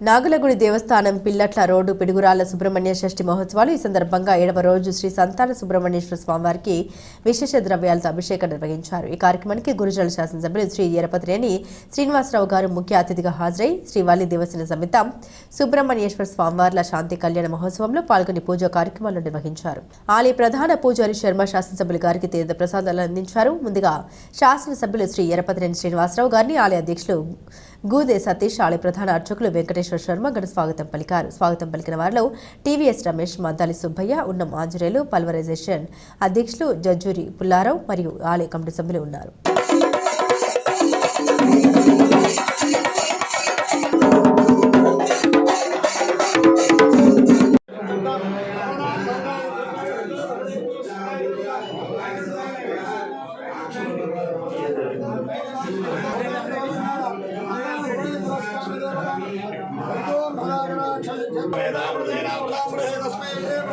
నాగులగుడి దేవస్థానం పిల్లట్ల road Piduguralla Subrahmanya షష్ఠి మహోత్సవాలు ఈ సందర్భంగా ఏడవ రోజు శ్రీ సంతాన సుబ్రహ్మణ్యేశ్వర స్వామివారికి విశేష ద్రవ్యాలతో అభిషేకం నిర్వహించారు. ఈ కార్యక్రమానికి గురుజల శాసనసభ్యులు శ్రీ ఎరపతిరేని శ్రీనివాసరావు గారు ముఖ్య అతిథిగా హాజరై శ్రీవాలి దేవసేన సమేత సుబ్రహ్మణ్యేశ్వర స్వామివార్ల శాంతి కళ్యాణ మహోత్సవంలో పాల్గొని పూజా కార్యక్రమాలు నిర్వహించారు. ఆలయ ప్రధాన పూజారి శర్మ శాసనసభ్యులు గారికి తీర్థ ప్రసాదాలు అందించారు. ముందుగా శాసనసభ్యులు శ్రీ ఎరపతిరేని శ్రీనివాసరావు గారిని ఆలయ అధ్యక్షులు గూదే సతీష్ ఆలయ ప్రధాన అర్చకులు వెంకటేశ్వర శర్మ ఘన స్వాగతం పలికారు. స్వాగతం పలికిన వారిలో టీవీఎస్ రమేష్ మద్దాలి సుబ్బయ్య ఉన్నం ఆంజనేయులు పల్వరైజేషన్ అధ్యక్షులు జంజూరి పుల్లారావు మరియు ఆలయ కమిటీ సభ్యులు ఉన్నారు. Pueda arder a hombre de las piedras.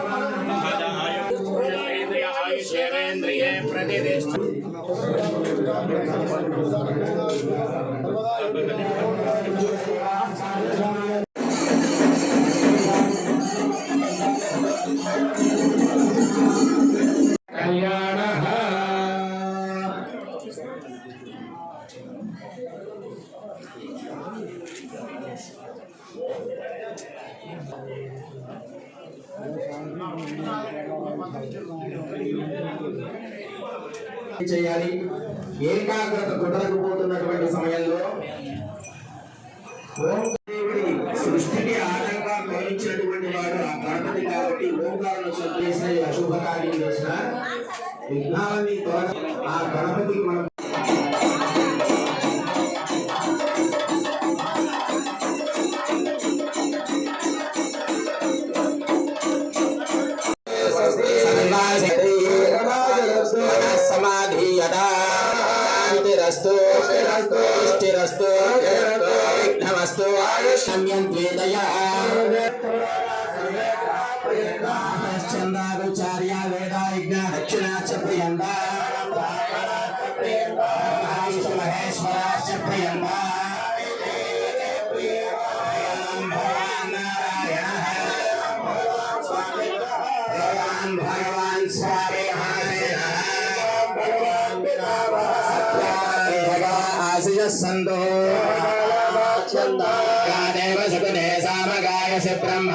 చేయాలి. ఏకాగ్రత కుదరకపోతున్నటువంటి సమయంలో ఓం దేవుడి సృష్టికి ఆటంగా కలిగించినటువంటి వాడు ఆ గణపతి కాబట్టి ఓంకారం చేసిన అశుభకార్యం చేసిన విఘ్నాలని ఆ గణపతికి మనం పుష్టిరస్తు విఘ్నమస్తు సంయంత్వేదయా చందాచార్య వేదాయిజ్ఞ దక్షిణాచ ప్రియంద మహేశ్వరాచ ప్రియంద ఆశయ సంతో దేవ సగుణే సామగాయ బ్రహ్మ